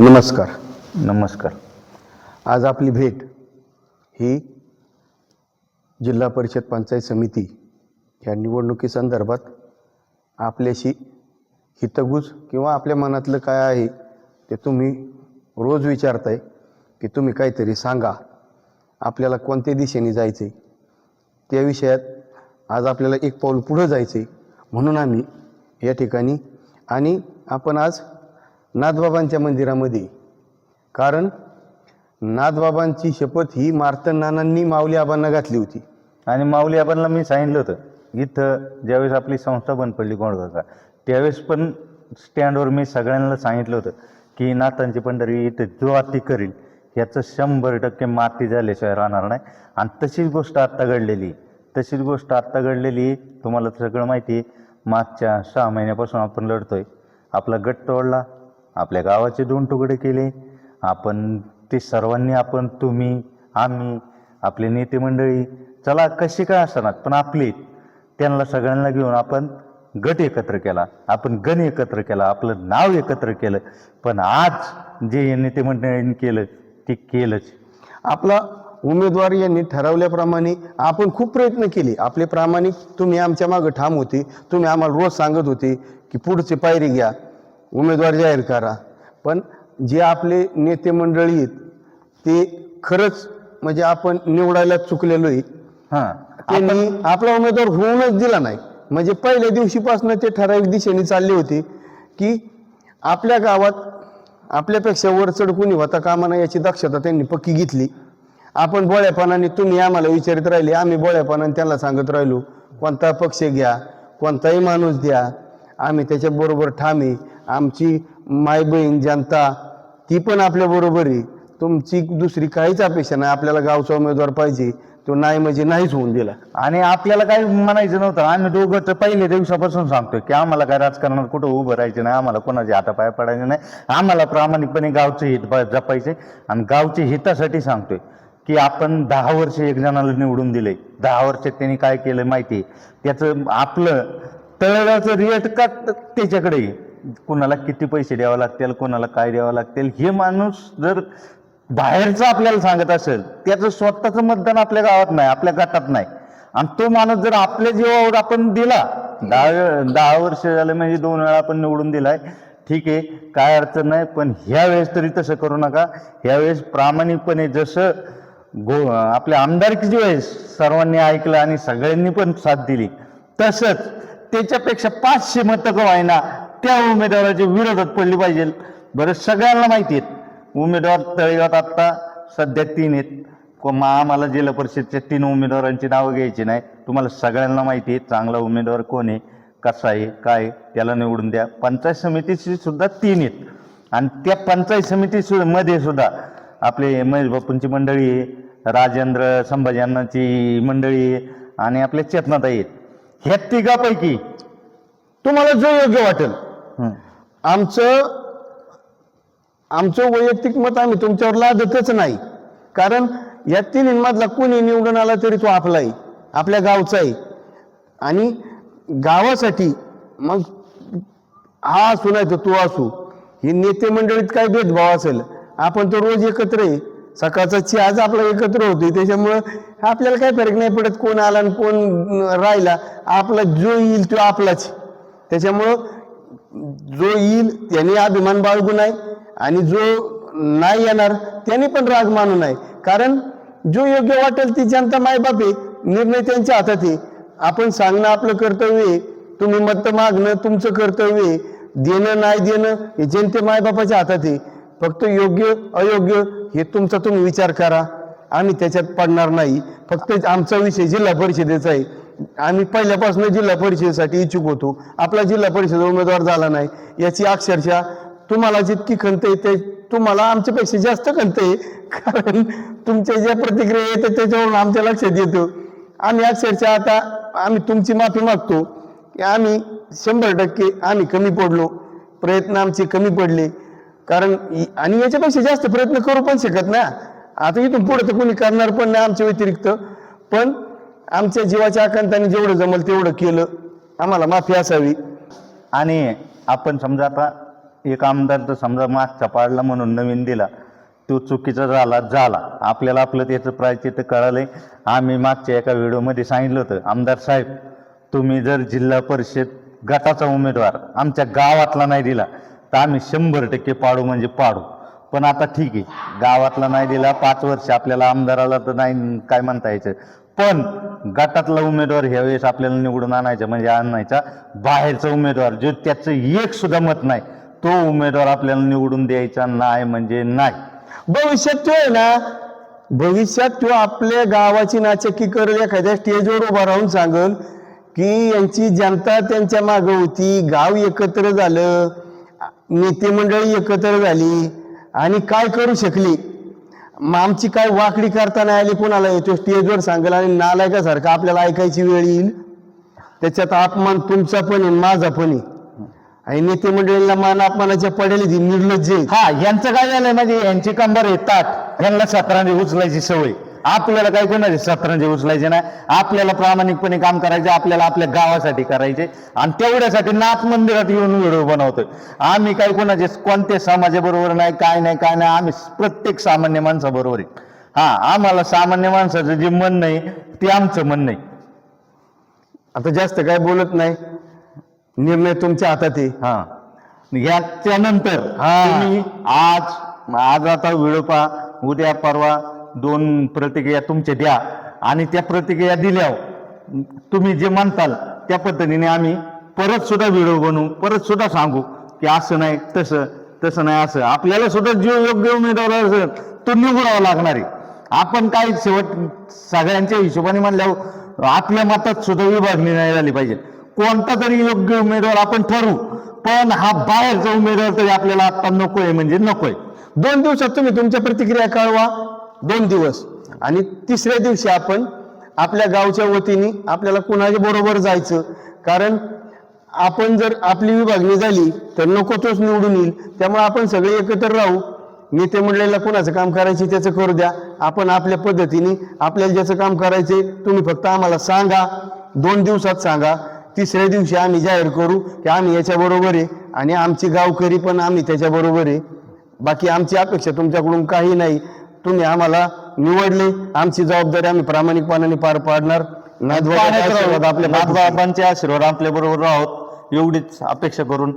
नमस्कार. नमस्कार. आज आपली भेट ही जिल्हा परिषद पंचायत समिती या निवडणुकीसंदर्भात आपल्याशी हितगुज किंवा आपल्या मनातलं काय आहे ते तुम्ही रोज विचारताय की तुम्ही काहीतरी सांगा. आपल्याला कोणत्या दिशेने जायचं आहे त्या विषयात आज आपल्याला एक पाऊल पुढं जायचं आहे म्हणून आम्ही या ठिकाणी आणि आपण आज नाथबाबांच्या मंदिरामध्ये. कारण नाथबाबांची शपथ ही मार्तन नानांनी माऊली आबांना घातली होती. आणि माऊली आबांना मी सांगितलं होतं इथं ज्यावेळेस आपली संस्था बंद पडली गोंडगावचा त्यावेळेस पण स्टँडवर मी सगळ्यांना सांगितलं होतं की नाथांची पंढरी इथं जो आरती करील याचं शंभर टक्के माती झाल्याशिवाय राहणार नाही. आणि तशीच गोष्ट आत्ता घडलेली तशीच गोष्ट आत्ता घडलेली तुम्हाला सगळं माहिती आहे मागच्या सहा महिन्यापासून आपण लढतोय. आपला गट तोडला आपल्या गावाचे दोन तुकडे केले. आपण ते सर्वांनी आपण तुम्ही आम्ही आपले नेते मंडळी चला कशी काय असणार? पण आपली त्यांना सगळ्यांना घेऊन आपण गट एकत्र केला. आपण गण एकत्र केला आपलं नाव एकत्र केलं. पण आज जे या नेते मंडळींनी केलं ते केलंच. आपला उमेदवार यांनी ठरवल्याप्रमाणे आपण खूप प्रयत्न केले. आपले प्रामाणिक तुम्ही आमच्या मागं ठाम होते. तुम्ही आम्हाला रोज सांगत होते की पुढची पायरी घ्या. उमेदवार जाहीर करा. पण जे आपले नेते मंडळी आहेत ते खरंच म्हणजे आपण निवडायला चुकलेलो आहे. हां. त्यांनी आपला उमेदवार होऊनच दिला नाही. म्हणजे पहिल्या दिवशीपासून ते ठराविक दिशेने चालले होते की आपल्या गावात आपल्यापेक्षा वर चढ कोणी होता कामा नये याची दक्षता त्यांनी पक्की घेतली. आपण बोळ्यापणाने तुम्ही आम्हाला विचारित राहिले आम्ही बोळ्यापणाने त्यांना सांगत राहिलो कोणता पक्ष घ्या कोणताही माणूस द्या आम्ही त्याच्याबरोबर ठामे आमची माय बहीण जनता ती पण आपल्या बरोबर आहे. तुमची दुसरी काहीच अपेक्षा नाही. आपल्याला गावचा उमेदवार पाहिजे. तो नाही म्हणजे नाहीच होऊन दिला. आणि आपल्याला काही म्हणायचं नव्हतं. आम्ही दोघं तर पहिल्या दिवसापासून सांगतोय की आम्हाला काय राजकारणात कुठं उभं राहायचं नाही. आम्हाला कोणाचे हातापाय पडायचे नाही. आम्हाला प्रामाणिकपणे गावचे हित ब- जपायचे आणि गावचे हितासाठी सांगतोय की आपण दहा वर्ष एक जणाला निवडून दिले. दहा वर्षात त्यांनी काय केलं माहिती आहे त्याचं आपलं तळव्याचं रेट का त्याच्याकडे कुणाला किती पैसे द्यावे लागतील कोणाला काय द्यावं लागतील हे माणूस जर बाहेरचं आपल्याला सांगत असेल त्याचं स्वतःचं मतदान आपल्या गावात नाही आपल्या गटात नाही. आणि तो माणूस जर आपल्या जीवावर आपण दिला दहा दहा वर्ष झाले म्हणजे दोन वेळा आपण निवडून दिलाय ठीक आहे काय अडचण नाही पण ह्या वेळेस तरी तसं करू नका. ह्या वेळेस प्रामाणिकपणे जसं गो आपल्या आमदारकीची वेळेस सर्वांनी ऐकलं आणि सगळ्यांनी पण साथ दिली तसंच त्याच्यापेक्षा पाचशे मतं का व्हायना. त्या उमेदवाराच्या विरोधात पडली पाहिजे. बरं सगळ्यांना माहिती आहेत. उमेदवार तळेगावात आत्ता सध्या तीन आहेत. मा- आम्हाला जिल्हा परिषदच्या तीन उमेदवारांची नावं घ्यायची नाही. तुम्हाला सगळ्यांना माहिती आहे चांगला उमेदवार कोण आहे कसा आहे काय त्याला निवडून द्या. पंचायत समितीची सुद्धा तीन आहेत. आणि त्या पंचायत समिती सु- मध्ये सुद्धा आपले महेश बापूंची मंडळी आहे राजेंद्र संभाजी मंडळी आहे आणि आपल्या चेतनाताई आहेत. ह्या तिघापैकी तुम्हाला जो योग्य वाटेल आमचं आमचं वैयक्तिक मत आम्ही तुमच्यावर लादतच नाही. कारण या तिन्हींमधला कोणी निवडून आला तरी तो आपला आहे आपल्या गावचा आहे. आणि गावासाठी मग हा असू नाही तर तू असू. हे नेते मंडळीत काय भेदभाव असेल? आपण तर रोज एकत्र आहे. सकाळचा ची आज आपला एकत्र होतोय. त्याच्यामुळं आपल्याला काय फरक नाही पडत कोण आला आणि कोण राहिला. आपला जो येईल तो आपलाच. त्याच्यामुळं जो येईल त्याने अभिमान बाळगू नये. आणि जो नाही येणार त्याने पण राग मानू नये. कारण जो योग्य वाटेल ती जनता मायबाप आहे. निर्णय त्यांच्या हातात आहे. आपण सांगणं आपलं कर्तव्य आहे. तुम्ही मत मागणं तुमचं कर्तव्य आहे. देणं नाही देणं हे जनते मायबापाच्या हातात आहे. फक्त योग्य अयोग्य हे तुमचा तुम्ही विचार करा. आम्ही त्याच्यात पडणार नाही. फक्त आमचा विषय जिल्हा परिषदेचा आहे. आम्ही पहिल्यापासून जिल्हा परिषदेसाठी इच्छुक होतो. आपला जिल्हा परिषद उमेदवार झाला नाही. याची अक्षरशः तुम्हाला जितकी खंत आहे ते तुम्हाला आमच्यापेक्षा जास्त खंत आहे. कारण तुमच्या ज्या प्रतिक्रिया येतात त्याच्यावरून आमच्या लक्षात येतो. आम्ही अक्षरशः आता आम्ही तुमची माफी मागतो. की आम्ही शंभर टक्के आम्ही कमी पडलो. प्रयत्न आमचे कमी पडले. कारण आणि याच्यापेक्षा जास्त प्रयत्न करू पण शकत ना. आता इथून पुढे तर कोणी करणार पण नाही आमच्या व्यतिरिक्त. पण आमच्या जीवाच्या आकांताने जेवढं जमल तेवढं केलं. आम्हाला माफी असावी. आणि आपण समजा आता एक आमदार तर समजा मागचा पाडला म्हणून नवीन दिला तो चुकीचा झाला झाला. आपल्याला आपलं त्याचं प्रायचित्त आहे आम्ही मागच्या एका व्हिडिओमध्ये सांगितलं होतं आमदार साहेब तुम्ही जर जिल्हा परिषद गटाचा उमेदवार आमच्या गावातला नाही दिला तर आम्ही शंभर टक्के पाडू म्हणजे पाडू. पण आता ठीक आहे गावातला नाही दिला पाच वर्ष आपल्याला आमदाराला तर नाही काय म्हणता यायचं? पण गटातला उमेदवार ह्या वेळेस आपल्याला निवडून आणायचा म्हणजे आणायचा. बाहेरचा उमेदवार जो त्याचं एक सुद्धा मत नाही तो उमेदवार आपल्याला निवडून द्यायचा नाही म्हणजे नाही. भविष्यात तो आहे ना भविष्यात तो आपल्या गावाची नाचक्की करेल एखाद्या स्टेजवर उभा राहून सांगल की यांची जनता त्यांच्या मागं होती गाव एकत्र झालं नेते मंडळी एकत्र झाली आणि काय करू शकली? मग आमची काय वाकडी करता नाही आली कोणाला येतो? स्टेजवर सांगेल आणि नालायकासारखं आपल्याला ऐकायची वेळ येईल. त्याच्यात अपमान तुमचा पण आहे माझा पण आहे. आणि नेते मंडळीला मान अपमानाच्या पडेल ती निर्लज्ज हा यांचं काय झालंय म्हणजे यांची कंबर येतात. यांना सतरांची उचलायची सवय. आपल्याला काय कोणाची सतरांची उचलायची नाही? आपल्याला प्रामाणिकपणे काम करायचे आपल्याला आपल्या गावासाठी करायचे. आणि तेवढ्यासाठी नाथ मंदिरात येऊन व्हिडिओ बनवतोय. आम्ही काय कोणाचे कोणत्या समाजाबरोबर नाही काय नाही काय नाही आम्ही प्रत्येक सामान्य माणसाबरोबर आहे. हा आम्हाला सामान्य माणसाचं जे म्हणणं आहे ते आमचं म्हणणं आहे आता जास्त काय बोलत नाही. निर्णय तुमच्या हातात आहे. हा. याच्यानंतर हा. तुम्ही आज आज आता व्हिडिओ पहा उद्या परवा दोन प्रतिक्रिया तुमच्या द्या आणि त्या प्रतिक्रिया दिल्यावर तुम्ही जे म्हणताल त्या पद्धतीने आम्ही परत सुद्धा व्हिडिओ बनवू परत सुद्धा सांगू की असं नाही तसं तसं नाही असं. आपल्याला सुद्धा जो योग्य उमेदवार असेल तो निवडावा लागणार आहे. आपण काय शेवट सगळ्यांच्या हिशोबाने म्हणल्यावर आपल्या मतात सुद्धा विभागणी नाही झाली पाहिजे. कोणता तरी योग्य उमेदवार आपण ठरवू पण हा बाहेरचा उमेदवार तरी आपल्याला आता नकोय म्हणजे नकोय. दोन दिवसात तुम्ही तुमच्या प्रतिक्रिया कळवा. दोन दिवस. आणि तिसऱ्या दिवशी आपण आपल्या गावच्या वतीने आपल्याला कुणाच्या बरोबर जायचं? कारण आपण जर आपली विभागणी झाली तर नको तोच निवडून येईल. त्यामुळे आपण सगळे एकत्र राहू. नेते मंडळीला कोणाचं काम करायचे त्याचं करू द्या. आपण आपल्या पद्धतीने आपल्याला ज्याचं काम करायचे तुम्ही फक्त आम्हाला सांगा. दोन दिवसात सांगा. तिसऱ्या दिवशी आम्ही जाहीर करू की आम्ही याच्याबरोबर आहे. आणि आमची गावकरी पण आम्ही त्याच्याबरोबर आहे. बाकी आमची अपेक्षा तुमच्याकडून काही नाही. तुम्ही आम्हाला निवडले. आमची जबाबदारी आम्ही प्रामाणिकपणाने पार पाडणार. नाथबाबाचे आशीर्वाद आपल्या बरोबर आहोत एवढीच अपेक्षा करून